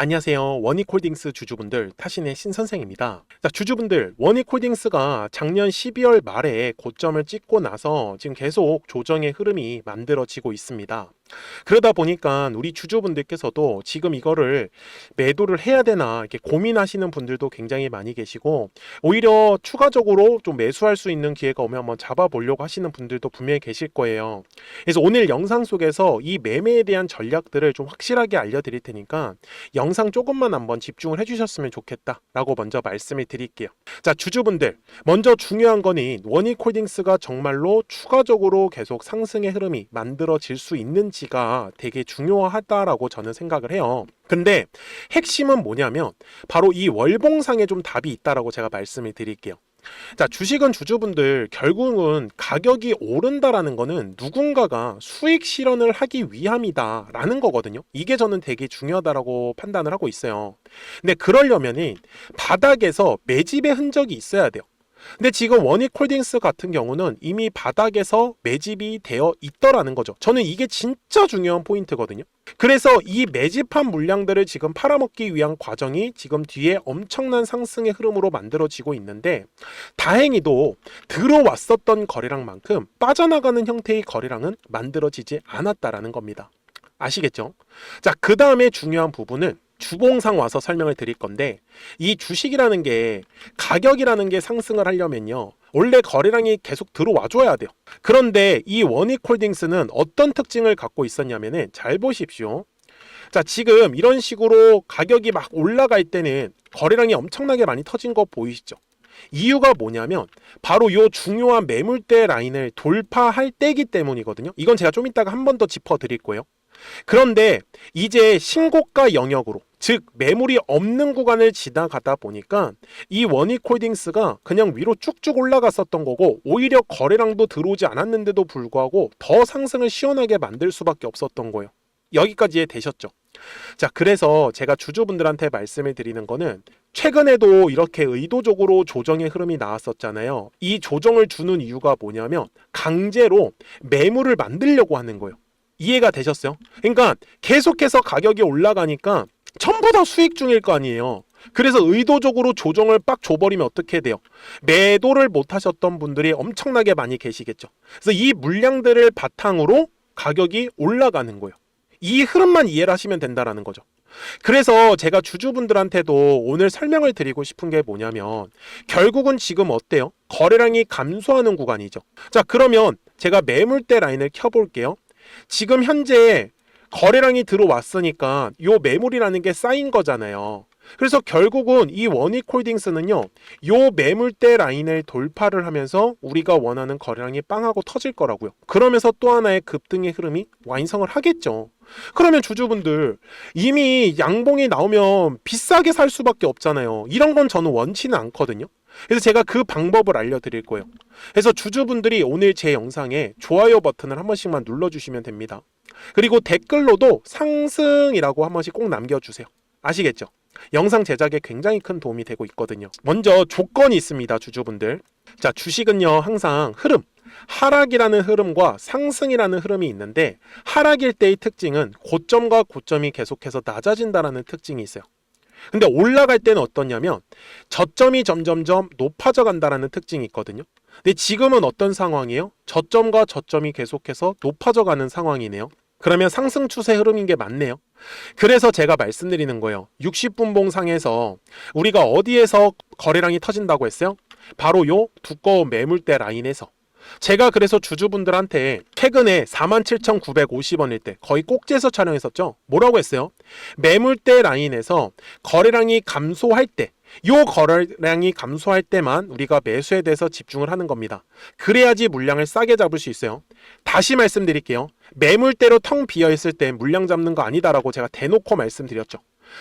안녕하세요. 원익홀딩스 주주분들 타신의 신선생입니다. 자, 주주분들, 원익홀딩스가 작년 12월 말에 고점을 찍고 나서 지금 계속 조정의 흐름이 만들어지고 있습니다. 그러다 보니까 우리 주주분들께서도 지금 이거를 매도를 해야 되나 이렇게 고민하시는 분들도 굉장히 많이 계시고 오히려 추가적으로 좀 매수할 수 있는 기회가 오면 한번 잡아보려고 하시는 분들도 분명히 계실 거예요. 그래서 오늘 영상 속에서 이 매매에 대한 전략들을 좀 확실하게 알려드릴 테니까 영상 조금만 한번 집중을 해주셨으면 좋겠다라고 먼저 말씀을 드릴게요. 자, 주주분들 먼저 중요한 거는 원익홀딩스가 정말로 추가적으로 계속 상승의 흐름이 만들어질 수 있는지 가 되게 중요하다라고 저는 생각을 해요. 근데 핵심은 뭐냐면 바로 이 월봉상에 좀 답이 있다라고 제가 말씀을 드릴게요. 자, 주식은 주주분들 결국은 가격이 오른다라는 거는 누군가가 수익 실현을 하기 위함이다라는 거거든요. 이게 저는 되게 중요하다라고 판단을 하고 있어요. 근데 그러려면은 바닥에서 매집의 흔적이 있어야 돼요. 근데 지금 원익홀딩스 같은 경우는 이미 바닥에서 매집이 되어 있더라는 거죠. 저는 이게 진짜 중요한 포인트거든요. 그래서 이 매집한 물량들을 지금 팔아먹기 위한 과정이 지금 뒤에 엄청난 상승의 흐름으로 만들어지고 있는데 다행히도 들어왔었던 거래량만큼 빠져나가는 형태의 거래량은 만들어지지 않았다라는 겁니다. 아시겠죠? 자, 그 다음에 중요한 부분은 주봉상 와서 설명을 드릴 건데 이 주식이라는 게 가격이라는 게 상승을 하려면요. 원래 거래량이 계속 들어와 줘야 돼요. 그런데 이 원익홀딩스는 어떤 특징을 갖고 있었냐면은 잘 보십시오. 자, 지금 이런 식으로 가격이 막 올라갈 때는 거래량이 엄청나게 많이 터진 거 보이시죠? 이유가 뭐냐면 바로 요 중요한 매물대 라인을 돌파할 때기 때문이거든요. 이건 제가 좀 이따가 한 번 더 짚어 드릴 거예요. 그런데 이제 신고가 영역으로 즉 매물이 없는 구간을 지나가다 보니까 이 원익 홀딩스가 그냥 위로 쭉쭉 올라갔었던 거고 오히려 거래량도 들어오지 않았는데도 불구하고 더 상승을 시원하게 만들 수밖에 없었던 거예요. 여기까지 되셨죠? 자, 그래서 제가 주주분들한테 말씀을 드리는 거는 최근에도 이렇게 의도적으로 조정의 흐름이 나왔었잖아요. 이 조정을 주는 이유가 뭐냐면 강제로 매물을 만들려고 하는 거예요. 이해가 되셨어요? 그러니까 계속해서 가격이 올라가니까 전부 다 수익 중일 거 아니에요. 그래서 의도적으로 조정을 빡 줘버리면 어떻게 돼요? 매도를 못 하셨던 분들이 엄청나게 많이 계시겠죠. 그래서 이 물량들을 바탕으로 가격이 올라가는 거예요. 이 흐름만 이해를 하시면 된다라는 거죠. 그래서 제가 주주분들한테도 오늘 설명을 드리고 싶은 게 뭐냐면 결국은 지금 어때요? 거래량이 감소하는 구간이죠. 자, 그러면 제가 매물대 라인을 켜볼게요. 지금 현재 거래량이 들어왔으니까 요 매물이라는 게 쌓인 거잖아요. 그래서 결국은 이 원익홀딩스는요, 요 매물대 라인을 돌파를 하면서 우리가 원하는 거래량이 빵하고 터질 거라고요. 그러면서 또 하나의 급등의 흐름이 완성을 하겠죠. 그러면 주주분들 이미 양봉이 나오면 비싸게 살 수밖에 없잖아요. 이런 건 저는 원치는 않거든요. 그래서 제가 그 방법을 알려드릴 거예요. 그래서 주주분들이 오늘 제 영상에 좋아요 버튼을 한 번씩만 눌러주시면 됩니다. 그리고 댓글로도 상승이라고 한 번씩 꼭 남겨주세요. 아시겠죠? 영상 제작에 굉장히 큰 도움이 되고 있거든요. 먼저 조건이 있습니다, 주주분들. 자, 주식은요, 항상 흐름, 하락이라는 흐름과 상승이라는 흐름이 있는데 하락일 때의 특징은 고점과 고점이 계속해서 낮아진다라는 특징이 있어요. 근데 올라갈 때는 어떠냐면 저점이 점점점 높아져 간다라는 특징이 있거든요. 근데 지금은 어떤 상황이에요? 저점과 저점이 계속해서 높아져 가는 상황이네요. 그러면 상승 추세 흐름인 게 맞네요. 그래서 제가 말씀드리는 거예요. 60분봉 상에서 우리가 어디에서 거래량이 터진다고 했어요? 바로 요 두꺼운 매물대 라인에서. 제가 그래서 주주분들한테 최근에 47,950원일 때 거의 꼭지에서 촬영했었죠. 뭐라고 했어요? 매물대 라인에서 거래량이 감소할 때, 요 거래량이 감소할 때만 우리가 매수에 대해서 집중을 하는 겁니다. 그래야지 물량을 싸게 잡을 수 있어요. 다시 말씀드릴게요. 매물대로 텅 비어 있을 때 물량 잡는 거 아니다라고 제가 대놓고 말씀드렸죠.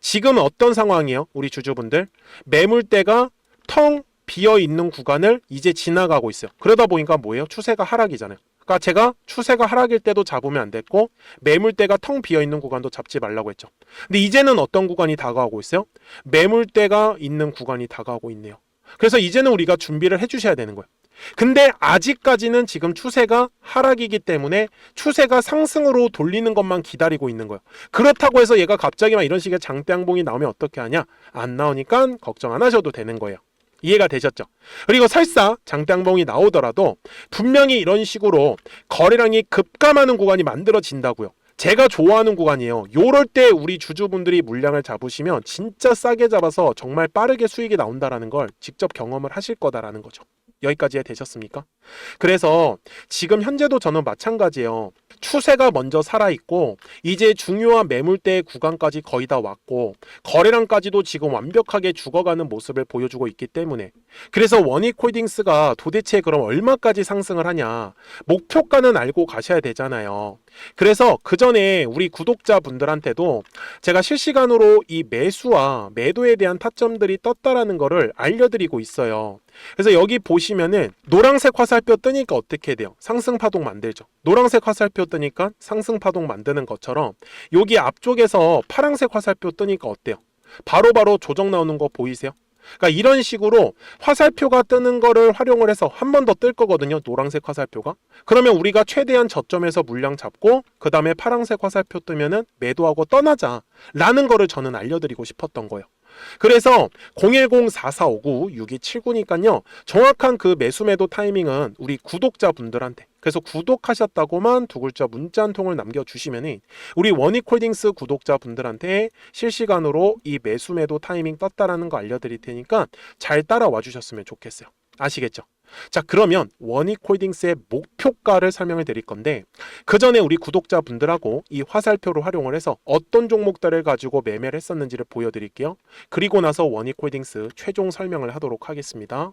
지금은 어떤 상황이에요? 우리 주주분들 매물대가 텅 비어 있는 구간을 이제 지나가고 있어요. 그러다 보니까 뭐예요? 추세가 하락이잖아요. 그러니까 제가 추세가 하락일 때도 잡으면 안 됐고 매물대가 텅 비어 있는 구간도 잡지 말라고 했죠. 근데 이제는 어떤 구간이 다가오고 있어요? 매물대가 있는 구간이 다가오고 있네요. 그래서 이제는 우리가 준비를 해 주셔야 되는 거예요. 근데 아직까지는 지금 추세가 하락이기 때문에 추세가 상승으로 돌리는 것만 기다리고 있는 거예요. 그렇다고 해서 얘가 갑자기 막 이런 식의 장대양봉이 나오면 어떻게 하냐? 안 나오니까 걱정 안 하셔도 되는 거예요. 이해가 되셨죠? 그리고 설사 장대양봉이 나오더라도 분명히 이런 식으로 거래량이 급감하는 구간이 만들어진다고요. 제가 좋아하는 구간이에요. 요럴 때 우리 주주분들이 물량을 잡으시면 진짜 싸게 잡아서 정말 빠르게 수익이 나온다라는 걸 직접 경험을 하실 거다라는 거죠. 여기까지 되셨습니까? 그래서 지금 현재도 저는 마찬가지예요. 추세가 먼저 살아있고 이제 중요한 매물대 구간까지 거의 다 왔고 거래량까지도 지금 완벽하게 죽어가는 모습을 보여주고 있기 때문에 그래서 원익홀딩스가 도대체 그럼 얼마까지 상승을 하냐 목표가는 알고 가셔야 되잖아요. 그래서 그 전에 우리 구독자분들한테도 제가 실시간으로 이 매수와 매도에 대한 타점들이 떴다라는 거를 알려드리고 있어요. 그래서 여기 보시면은 노란색 화살표 뜨니까 어떻게 돼요? 상승 파동 만들죠. 노란색 화살표 뜨니까 상승 파동 만드는 것처럼 여기 앞쪽에서 파란색 화살표 뜨니까 어때요? 바로 바로 조정 나오는 거 보이세요? 그러니까 이런 식으로 화살표가 뜨는 거를 활용을 해서 한 번 더 뜰 거거든요. 노란색 화살표가. 그러면 우리가 최대한 저점에서 물량 잡고 그 다음에 파란색 화살표 뜨면은 매도하고 떠나자 라는 거를 저는 알려드리고 싶었던 거예요. 그래서 010-4459-6279니까요. 정확한 그 매수 매도 타이밍은 우리 구독자분들한테 그래서 구독하셨다고만 두 글자 문자 한 통을 남겨주시면은 우리 원익홀딩스 구독자분들한테 실시간으로 이 매수 매도 타이밍 떴다라는 거 알려드릴 테니까 잘 따라와 주셨으면 좋겠어요. 아시겠죠? 자 그러면 원익 홀딩스의 목표가를 설명해 드릴 건데 그 전에 우리 구독자분들하고 이 화살표를 활용을 해서 어떤 종목들을 가지고 매매를 했었는지를 보여드릴게요. 그리고 나서 원익 홀딩스 최종 설명을 하도록 하겠습니다.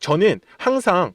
저는 항상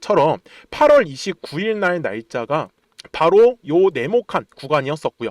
처럼 8월 29일 날 날짜가 바로 요 네모칸 구간이었었고요.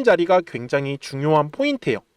자리가 굉장히 중요한 포인트예요.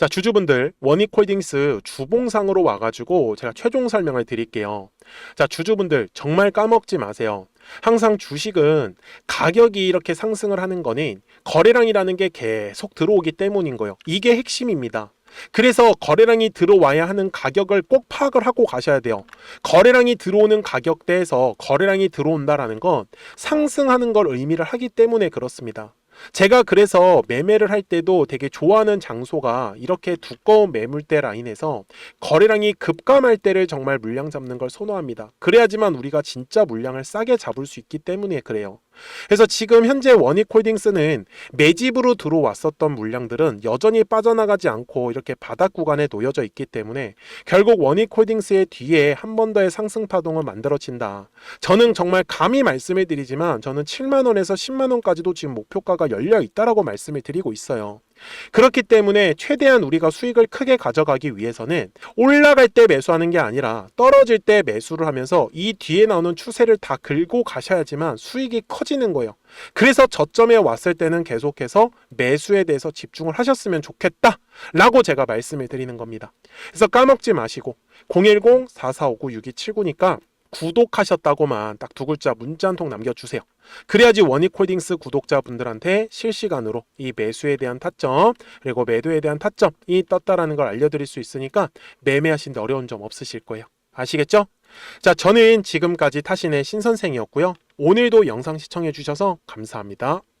자, 주주분들, 원익홀딩스 주봉상으로 와가지고 제가 최종 설명을 드릴게요. 자, 주주분들, 정말 까먹지 마세요. 항상 주식은 가격이 이렇게 상승을 하는 거는 거래량이라는 게 계속 들어오기 때문인 거예요. 이게 핵심입니다. 그래서 거래량이 들어와야 하는 가격을 꼭 파악을 하고 가셔야 돼요. 거래량이 들어오는 가격대에서 거래량이 들어온다라는 건 상승하는 걸 의미를 하기 때문에 그렇습니다. 제가 그래서 매매를 할 때도 되게 좋아하는 장소가 이렇게 두꺼운 매물대 라인에서 거래량이 급감할 때를 정말 물량 잡는 걸 선호합니다. 그래야지만 우리가 진짜 물량을 싸게 잡을 수 있기 때문에 그래요. 그래서 지금 현재 원익홀딩스는 매집으로 들어왔었던 물량들은 여전히 빠져나가지 않고 이렇게 바닥 구간에 놓여져 있기 때문에 결국 원익홀딩스의 뒤에 한 번 더의 상승 파동을 만들어진다. 저는 정말 감히 말씀을 드리지만 저는 7만 원에서 10만 원까지도 지금 목표가가 열려 있다라고 말씀을 드리고 있어요. 그렇기 때문에 최대한 우리가 수익을 크게 가져가기 위해서는 올라갈 때 매수하는 게 아니라 떨어질 때 매수를 하면서 이 뒤에 나오는 추세를 다 긁고 가셔야지만 수익이 커지는 거예요. 그래서 저점에 왔을 때는 계속해서 매수에 대해서 집중을 하셨으면 좋겠다. 라고 제가 말씀을 드리는 겁니다. 그래서 까먹지 마시고 010-4459-6279니까 구독하셨다고만 딱 두 글자 문자 한 통 남겨주세요. 그래야지 원익홀딩스 구독자분들한테 실시간으로 이 매수에 대한 타점 그리고 매도에 대한 타점이 떴다라는 걸 알려드릴 수 있으니까 매매하시는데 어려운 점 없으실 거예요. 아시겠죠? 자, 저는 지금까지 타신의 신선생이었고요. 오늘도 영상 시청해 주셔서 감사합니다.